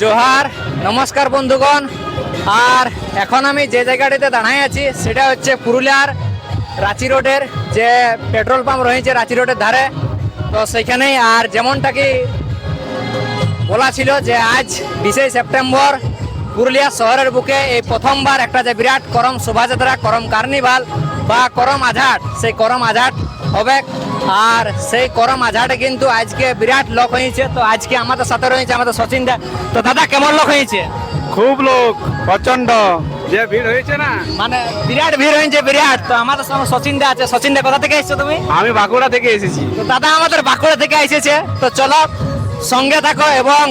জোহার, নমস্কার বন্ধুগণ। আর এখন আমি যে জায়গাটিতে দাঁড়াই আছি, সেটা হচ্ছে পুরুলিয়ার রাঁচি রোডের যে পেট্রোল পাম্প রয়েছে রাঁচি রোডের ধারে। তো সেইখানেই আর যেমনটা কি বলা ছিল যে আজ বিশে সেপ্টেম্বর পুরুলিয়া শহরের বুকে এই প্রথমবার একটা যে বিরাট করম শোভাযাত্রা, করম কার্নিভাল বা করম আঝাট, সেই করম আঝাট হবে। আর সেই করম আঝাটে কিন্তু আজকে বিরাট লোক হয়েছে। তো আজকে আমাদের সাথে রয়েছে আমাদের সচিন দা। তো দাদা কেমন লোক হয়েছে? খুব লোক প্রচণ্ড যে ভিড় হয়েছে না। মানে বিরাট ভিড় হয়েছে বিরাট। তো আমাদের সঙ্গে সচিন দা আছে। সচিন দা কোথা থেকে এসছো তুমি? আমি বাঁকুড়া থেকে এসেছি। তো দাদা আমাদের বাঁকুড়া থেকে এসেছে। তো চলো সঙ্গে থাকো এবং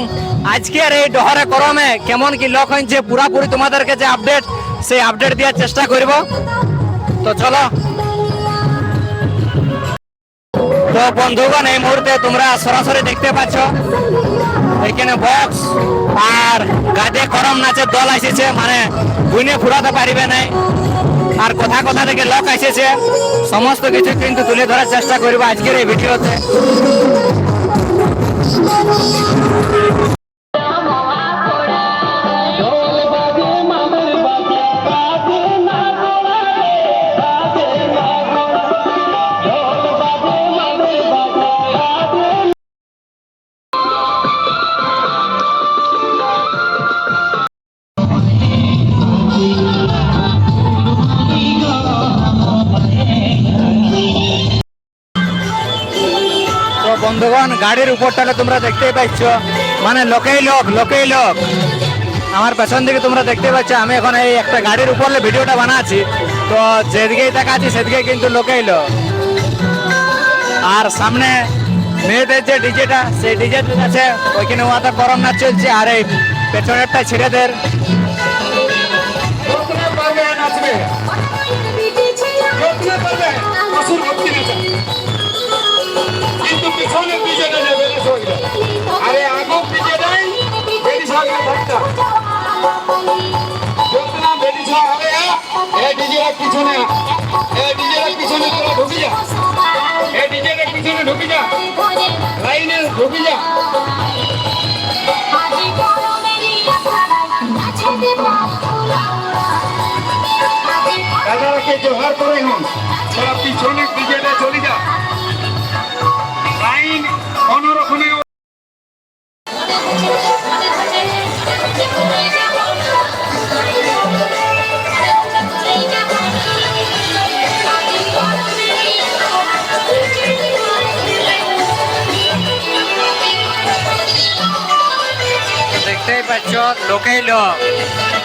আজকের এই ডহরে করমে কেমন কি লোক হয়েছে পুরাপুরি তোমাদেরকে যে আপডেট সেই আপডেট দেওয়ার চেষ্টা করব। তো চলো। তো বন্ধুগণ, এই মুহূর্তে তোমরা সরাসরি দেখতে পাচ্ছ এখানে বক্স আর গাদে করম নাচের দল আসেছে মানে বুনে ফুরাতে পারিবে নাই। আর কথা কথা থেকে লোক আসেছে, সমস্ত কিছু কিন্তু তুলে ধরার চেষ্টা করব আজকের এই ভিডিওতে। বন্ধুগণ, গাড়ির উপরটাকে তোমরা দেখতেই পাচ্ছ। মানে লোকেই লোক লোকেই লোক। আমার পেছন দিকে তোমরা দেখতে পাচ্ছ, আমি এখন এই একটা গাড়ির উপরে ভিডিওটা বানাচ্ছি। তো যেদিকেই তাকাচ্ছি সেদিকে কিন্তু লোকেই লোক। আর সামনে মেয়েদের যে ডিজেটা, সেই ডিজে আছে, ওইখানে ওয়াতে গরম নাচ চলছে, আর এই পেছনেরটা ছেলেদের হবে এ পিছনে এ ডিজের পিছনে তোরা ঢুকি যা। এ ডিজের পিছনে ঢুকি যা। লাইনে ঢুকি যা। জোহার করে হন তোরা পিছনে ডিজেটা চলে যা। লাইন দেখতেই পাচ্ছ লোকেই লোক